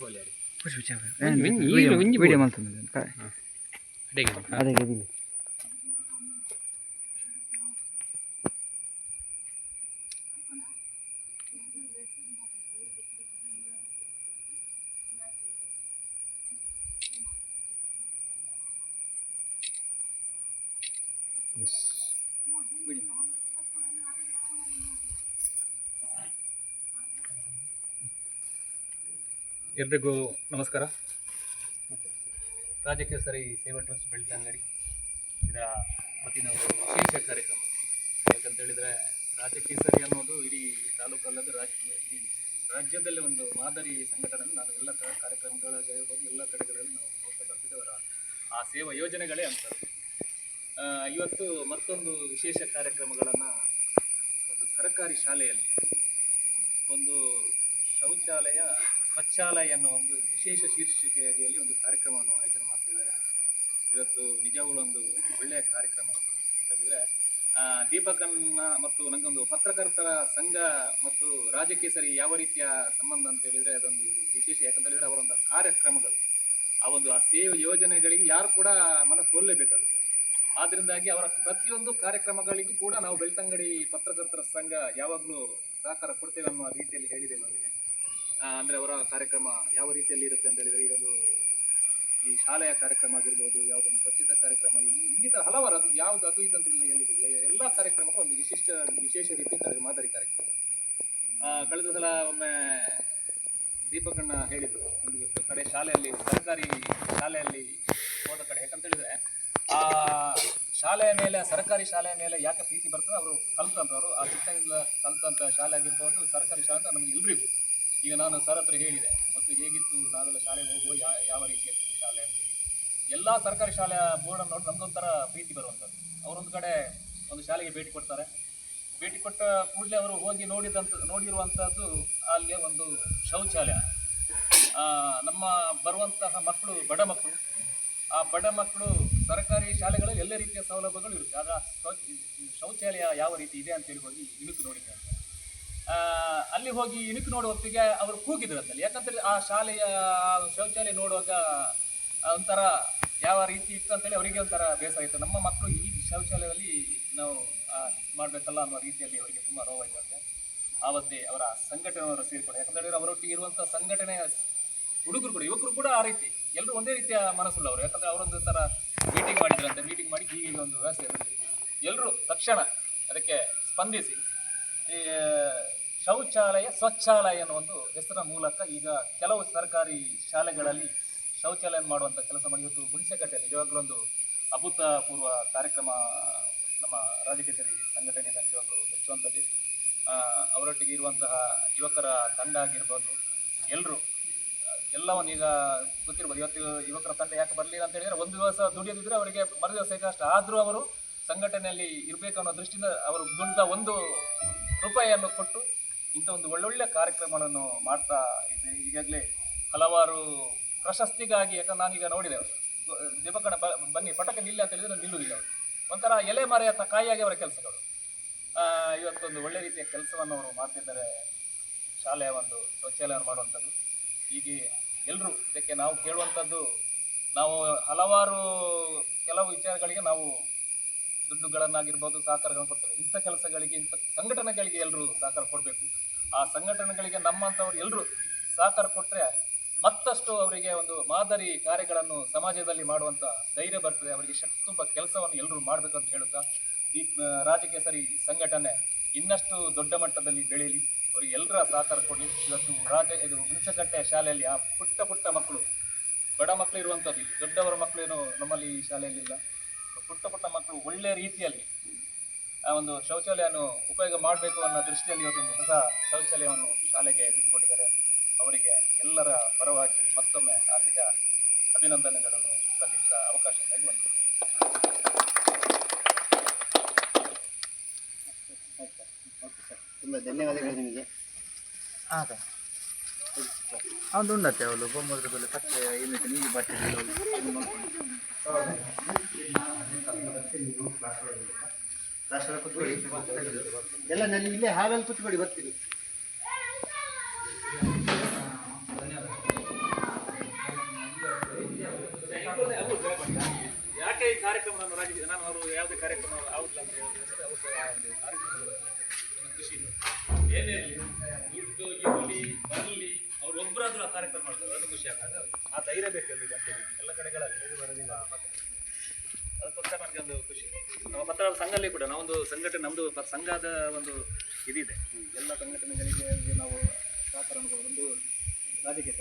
ಹೋಲಿಯಾಡಿ ಖುಷಿ ವಿಚಾರ ಒಂಜಿ- ಒಂಜಿ- ಈಗಲೂ ಒಂಜಿ ವಿಡಿಯೋ ಬೋಡು. ಮಾಡ್ತಾನೆ ಅಡಿಗೆ ಎಲ್ರಿಗೂ ನಮಸ್ಕಾರ. ರಾಜಕೇಸರಿ ಸೇವಾ ಟ್ರಸ್ಟ್ ಬೆಳ್ತಂಗಡಿ ಇದರ ಮತ್ತಿನ ಒಂದು ವಿಶೇಷ ಕಾರ್ಯಕ್ರಮ. ಯಾಕಂತ ಹೇಳಿದ್ರೆ ರಾಜಕೇಸರಿ ಅನ್ನೋದು ಇಡೀ ತಾಲೂಕಲ್ಲದ ರಾಜ್ಯ ರಾಜ್ಯದಲ್ಲೇ ಒಂದು ಮಾದರಿ ಸಂಘಟನೆ ನಾನು ಎಲ್ಲ ಕಾರ್ಯಕ್ರಮಗಳ ಕಾರ್ಯಕ್ರಮಗಳಾಗಿರ್ಬೋದು ಎಲ್ಲ ಕಡೆಗಳಲ್ಲಿ ನಾವು ನೋಡ್ತಾ ಬರ್ತಿದ್ದೆ ಅವರ ಆ ಸೇವಾ ಯೋಜನೆಗಳೇ ಅಂತ ಇವತ್ತು ಮತ್ತೊಂದು ವಿಶೇಷ ಕಾರ್ಯಕ್ರಮಗಳನ್ನು ಒಂದು ಸರ್ಕಾರಿ ಶಾಲೆಯಲ್ಲಿ ಒಂದು ಶೌಚಾಲಯ ಸ್ವಚ್ಛಾಲಯ ಅನ್ನೋ ಒಂದು ವಿಶೇಷ ಶೀರ್ಷಿಕೆ ಅಡಿಯಲ್ಲಿ ಒಂದು ಕಾರ್ಯಕ್ರಮವನ್ನು ಆಯೋಜನೆ ಮಾಡ್ತಿದ್ದಾರೆ. ಇವತ್ತು ನಿಜವೂ ಒಂದು ಒಳ್ಳೆಯ ಕಾರ್ಯಕ್ರಮ. ಯಾಕಂದರೆ ದೀಪಕನ್ನ ಮತ್ತು ನನಗೊಂದು ಪತ್ರಕರ್ತರ ಸಂಘ ಮತ್ತು ರಾಜಕೀಯ ಸರಿ ಯಾವ ರೀತಿಯ ಸಂಬಂಧ ಅಂತ ಹೇಳಿದರೆ ಅದೊಂದು ವಿಶೇಷ. ಯಾಕಂತ ಹೇಳಿದರೆ ಅವರೊಂದು ಕಾರ್ಯಕ್ರಮಗಳು. ಆ ಒಂದು ಆ ಸೇವೆ ಯೋಜನೆಗಳಿಗೆ ಯಾರು ಕೂಡ ಮನಸ್ಸು ಒಲ್ಲೇಬೇಕಾಗುತ್ತೆ. ಆದ್ದರಿಂದಾಗಿ ಅವರ ಪ್ರತಿಯೊಂದು ಕಾರ್ಯಕ್ರಮಗಳಿಗೂ ಕೂಡ ನಾವು ಬೆಳ್ತಂಗಡಿ ಪತ್ರಕರ್ತರ ಸಂಘ ಯಾವಾಗಲೂ ಸಹಕಾರ ಕೊಡ್ತೇವೆ ಅನ್ನೋ ರೀತಿಯಲ್ಲಿ ಆ, ಅಂದ್ರೆ ಅವರ ಕಾರ್ಯಕ್ರಮ ಯಾವ ರೀತಿಯಲ್ಲಿ ಇರುತ್ತೆ ಅಂತ ಹೇಳಿದರೆ ಒಂದು ಈ ಶಾಲೆಯ ಕಾರ್ಯಕ್ರಮ ಆಗಿರ್ಬೋದು, ಯಾವುದೊಂದು ಸ್ವಚ್ಛತಾ ಕಾರ್ಯಕ್ರಮ ಇನ್ನಿತರ ಹಲವಾರು, ಅದು ಯಾವುದು, ಅದು ಇದಂತ ಇಲ್ಲ, ಎಲ್ಲಿದೆ? ಎಲ್ಲ ಕಾರ್ಯಕ್ರಮಕ್ಕೂ ಒಂದು ವಿಶಿಷ್ಟ, ವಿಶೇಷ ರೀತಿ ಮಾದರಿ ಕಾರ್ಯಕ್ರಮ. ಕಳೆದ ಸಲ ಒಮ್ಮೆ ದೀಪಕಣ್ಣ ಹೇಳಿದರು, ಒಂದು ಕಡೆ ಶಾಲೆಯಲ್ಲಿ, ಸರ್ಕಾರಿ ಶಾಲೆಯಲ್ಲಿ ಹೋದ ಕಡೆ, ಯಾಕಂತ ಹೇಳಿದ್ರೆ, ಆ ಶಾಲೆಯ ಮೇಲೆ, ಸರ್ಕಾರಿ ಶಾಲೆಯ ಮೇಲೆ ಯಾಕೆ ಪ್ರೀತಿ ಬರ್ತದೆ, ಅವರು ಕಲ್ತಂತವರು. ಆ ಚಿಕ್ಕನಿಂದ ಕಲ್ತಂಥ ಶಾಲೆ ಆಗಿರ್ಬೋದು, ಸರ್ಕಾರಿ ಶಾಲೆ ಅಂತ ನಮಗೆ ಎಲ್ರಿಗೂ ಈಗ ನಾನು ಸರ್ ಹತ್ರ ಹೇಳಿದೆ, ಮತ್ತು ಹೇಗಿತ್ತು ನಾವೆಲ್ಲ ಶಾಲೆಗೆ ಹೋಗುವ ಯಾ, ಯಾವ ರೀತಿಯ ಶಾಲೆ ಅಂತ? ಎಲ್ಲ ಸರ್ಕಾರಿ ಶಾಲೆಯ ಬೋರ್ಡನ್ನು ನೋಡಿ, ನಮ್ದೊಂಥರ ಪ್ರೀತಿ ಬರುವಂಥದ್ದು. ಅವರೊಂದು ಕಡೆ ಒಂದು ಶಾಲೆಗೆ ಭೇಟಿ ಕೊಡ್ತಾರೆ. ಭೇಟಿ ಕೊಟ್ಟ ಕೂಡಲೇ ಅವರು ಹೋಗಿ ನೋಡಿದಂಥ, ನೋಡಿರುವಂಥದ್ದು ಅಲ್ಲಿ ಒಂದು ಶೌಚಾಲಯ. ನಮ್ಮ ಬರುವಂತಹ ಮಕ್ಕಳು, ಬಡ ಮಕ್ಕಳು, ಆ ಬಡ ಮಕ್ಕಳು ಸರ್ಕಾರಿ ಶಾಲೆಗಳಲ್ಲಿ ಎಲ್ಲ ರೀತಿಯ ಸೌಲಭ್ಯಗಳು ಇರುತ್ತೆ. ಶೌಚ- ಶೌಚಾಲಯ ಯಾವ ರೀತಿ ಇದೆ ಅಂತೇಳಿ ಹೋಗಿ ಇಣುಕು ನೋಡಿದ್ದಾರೆ ಅಲ್ಲಿ ಹೋಗಿ ಇಣುಕು ನೋಡುವ ಹೊತ್ತಿಗೆ ಅವರು ಕೂಗಿದ್ರಂತಲ್ಲಿ ಯಾಕಂತೇಳಿ ಆ ಶಾಲೆಯ ಶೌಚಾಲಯ ನೋಡುವಾಗ ಒಂಥರ ಯಾವ ರೀತಿ ಇತ್ತು ಅಂತೇಳಿ ಅವರಿಗೆ ಒಂಥರ ಬೇಸರ ಇತ್ತು. ನಮ್ಮ ಮಕ್ಕಳು ಈ ಶೌಚಾಲಯದಲ್ಲಿ ನಾವು ಮಾಡಬೇಕಲ್ಲ ಅನ್ನೋ ರೀತಿಯಲ್ಲಿ ಅವರಿಗೆ ತುಂಬ ನೋವಾಯ್ತಂತೆ ಆವತ್ತೇ ಅವರ ಸಂಘಟನೆಯವರು ಸೇರಿಕೊಂಡು. ಯಾಕಂದ್ರೆ ಅವರೊಟ್ಟಿಗೆ ಇರುವಂಥ ಸಂಘಟನೆ ಹುಡುಗರು ಕೂಡ, ಯುವಕರು ಕೂಡ ಆ ರೀತಿ. ಎಲ್ಲರೂ ಒಂದೇ ರೀತಿಯ ಮನಸ್ಸುಳ್ಳವರು ಯಾಕಂದ್ರೆ ಅವರೊಂದು ಥರ ಮೀಟಿಂಗ್ ಮಾಡಿದ್ರಂತೆ. ಮೀಟಿಂಗ್ ಮಾಡಿ ಈಗ ಒಂದು ವ್ಯವಸ್ಥೆ ಎಲ್ಲರೂ ತಕ್ಷಣ ಅದಕ್ಕೆ ಸ್ಪಂದಿಸಿ, ಈ ಶೌಚಾಲಯ, ಸ್ವಚ್ಛಾಲಯ ಅನ್ನೋ ಒಂದು ಹೆಸರಿನ ಮೂಲಕ ಈಗ ಕೆಲವು ಸರ್ಕಾರಿ ಶಾಲೆಗಳಲ್ಲಿ ಶೌಚಾಲಯ ಮಾಡುವಂಥ ಕೆಲಸ ಮಾಡಿ. ಇವತ್ತು ಹುಣಸೆಕಟ್ಟೆ ನಿಜವಾಗ್ಲೂ ಒಂದು ಅಭೂತಪೂರ್ವ ಕಾರ್ಯಕ್ರಮ ನಮ್ಮ ರಾಜಕೇಸರಿ ಸಂಘಟನೆಯಿಂದ ನಿಜವಾಗ್ಲೂ ಮೆಚ್ಚುವಂಥದ್ದು ಅವರೊಟ್ಟಿಗೆ ಇರುವಂತಹ ಯುವಕರ ತಂಡ ಆಗಿರ್ಬೋದು ಎಲ್ಲರೂ ಎಲ್ಲವನ್ನು ಈಗ ಗೊತ್ತಿರ್ಬೋದು. ಇವತ್ತು ಯುವಕರ ತಂಡ ಯಾಕೆ ಬರಲಿಲ್ಲ ಅಂತ ಹೇಳಿದ್ರೆ ಒಂದು ದಿವಸ ದುಡಿಯೋದಿದ್ರೆ ಅವರಿಗೆ ಮರು ದಿವಸ ಕಷ್ಟ ಆದರೂ ಅವರು ಸಂಘಟನೆಯಲ್ಲಿ ಇರಬೇಕು ಅನ್ನೋ ದೃಷ್ಟಿಯಿಂದ ಅವರು ದುಡ್ಡ ಒಂದು ರೂಪಾಯಿಯನ್ನು ಕೊಟ್ಟು ಇಂಥ ಒಂದು ಒಳ್ಳೊಳ್ಳೆ ಕಾರ್ಯಕ್ರಮಗಳನ್ನು ಮಾಡ್ತಾ ಇದ್ದೆ. ಈಗಾಗಲೇ ಹಲವಾರು ಪ್ರಶಸ್ತಿಗಾಗಿ ಯಾಕಂದ್ರೆ ನಾನೀಗ ನೋಡಿದೆ. ದೀಪಕಣ್ಣ ಬ, ಬನ್ನಿ ಪಟಕ ನಿಲ್ಲ ಅಂತ ಹೇಳಿದ್ರೆ ನಿಲ್ಲುವುದಿಲ್ಲ ಅವರು. ಒಂಥರ ಎಲೆ ಮರೆಯ ಕಾಯಿಯಾಗಿ ಅವರ ಕೆಲಸಗಳು. ಇವತ್ತೊಂದು ಒಳ್ಳೆ ರೀತಿಯ ಕೆಲಸವನ್ನು ಅವರು ಮಾಡ್ತಿದ್ದಾರೆ. ಶಾಲೆಯ ಒಂದು ಶೌಚಾಲಯವನ್ನು ಮಾಡುವಂಥದ್ದು. ಹೀಗೆ ಎಲ್ಲರೂ ಇದಕ್ಕೆ ನಾವು ಕೇಳುವಂಥದ್ದು, ನಾವು ಹಲವಾರು ಕೆಲವು ವಿಚಾರಗಳಿಗೆ ನಾವು ದುಡ್ಡುಗಳನ್ನಾಗಿರ್ಬೋದು, ಸಹಕಾರಗಳನ್ನು ಕೊಡ್ತೇವೆ ಇಂಥ ಕೆಲಸಗಳಿಗೆ, ಇಂಥ ಸಂಘಟನೆಗಳಿಗೆ ಎಲ್ಲರೂ ಸಹಕಾರ ಕೊಡಬೇಕು. ಆ ಸಂಘಟನೆಗಳಿಗೆ ನಮ್ಮಂಥವ್ರು ಎಲ್ಲರೂ ಸಹಕಾರ ಕೊಟ್ಟರೆ ಮತ್ತಷ್ಟು ಅವರಿಗೆ ಒಂದು ಮಾದರಿ ಕಾರ್ಯಗಳನ್ನು ಸಮಾಜದಲ್ಲಿ ಮಾಡುವಂಥ ಧೈರ್ಯ ಬರ್ತದೆ. ಅವರಿಗೆ ಶಕ್ತಿ ತುಂಬ ಕೆಲಸವನ್ನು ಎಲ್ಲರೂ ಮಾಡಬೇಕು ಅಂತ ಹೇಳುತ್ತಾ, ಈ ಸರಿ ರಾಜಕೇಸರಿ ಸಂಘಟನೆ ಇನ್ನಷ್ಟು ದೊಡ್ಡ ಮಟ್ಟದಲ್ಲಿ ಬೆಳೀಲಿ. ಅವರಿಗೆ ಎಲ್ಲರ ಸಹಕಾರ ಕೊಡಲಿ. ಇವತ್ತು ರಾಜ, ಇದು ಹುಣಸಕಟ್ಟೆ ಶಾಲೆಯಲ್ಲಿ ಆ ಪುಟ್ಟ ಪುಟ್ಟ ಮಕ್ಕಳು, ಬಡ ಮಕ್ಕಳು ಇರುವಂಥದ್ದು ದೊಡ್ಡವರ ಮಕ್ಕಳೇನು ನಮ್ಮಲ್ಲಿ ಈ ಶಾಲೆಯಲ್ಲಿ ಇಲ್ಲ. ಪುಟ್ಟ ಪುಟ್ಟ ಮಕ್ಕಳು ಒಳ್ಳೆಯ ರೀತಿಯಲ್ಲಿ ಆ ಒಂದು ಶೌಚಾಲಯವನ್ನು ಉಪಯೋಗ ಮಾಡಬೇಕು ಅನ್ನೋ ದೃಷ್ಟಿಯಲ್ಲಿ ಇವತ್ತೊಂದು ಹೊಸ ಶೌಚಾಲಯವನ್ನು ಶಾಲೆಗೆ ಬಿಟ್ಟುಕೊಟ್ಟಿದ್ದಾರೆ. ಅವರಿಗೆ ಎಲ್ಲರ ಪರವಾಗಿ ಮತ್ತೊಮ್ಮೆ ಹಾರ್ದಿಕ ಅಭಿನಂದನೆಗಳನ್ನು ಸಲ್ಲಿಸಿದ ಅವಕಾಶಕ್ಕಾಗಿ ಬಂದಿದೆ ತುಂಬ ಧನ್ಯವಾದಗಳು ನಿಮಗೆ. ಹಾಂ ಅವನು ಉಂಡತ್ತೆ ಅವಳು ಬೊಮ್ಮದ್ರದಲ್ಲಿ ಕತ್ತೆ ಏನಿದೆ ನೀರು ಬಟ್ಟೆ ನೀವು ಎಲ್ಲ ನಾನು ಇಲ್ಲೇ ಹಾಲಲ್ಲಿ ಕುತ್ಕೊಡಿ ಬರ್ತೀನಿ. ಯಾಕೆ ಈ ಕಾರ್ಯಕ್ರಮವನ್ನು ಅವರು ಯಾವುದೇ ಕಾರ್ಯಕ್ರಮ ಅಂತ ಅವರು ಖುಷಿ. ಅವ್ರು ಒಬ್ಬರಾದ್ರೂ ಆ ಕಾರ್ಯಕ್ರಮ ಮಾಡ್ತಾರೆ ಅದು ಖುಷಿ ಆಗ್ತದೆ. ಆ ಧೈರ್ಯ ಬೇಕಲ್ಲಿ ಎಲ್ಲ ಕಡೆಗಳಲ್ಲಿ. ಬರೋದಿಲ್ಲ ಮತ್ತೆ ಅಂತ ನನಗೊಂದು ಖುಷಿ. ನಮ್ಮ ಪತ್ರಕರ್ತರ ಸಂಘದಲ್ಲಿ ಕೂಡ ನಾವೊಂದು ಸಂಘಟನೆ ನಮ್ಮದು ಸಂಘದ ಒಂದು ಇದಿದೆ. ಎಲ್ಲ ಸಂಘಟನೆಗಳಿಗೆ ನಾವು ಸಹಕಾರ ಒಂದು ರಾಜಕೀಯ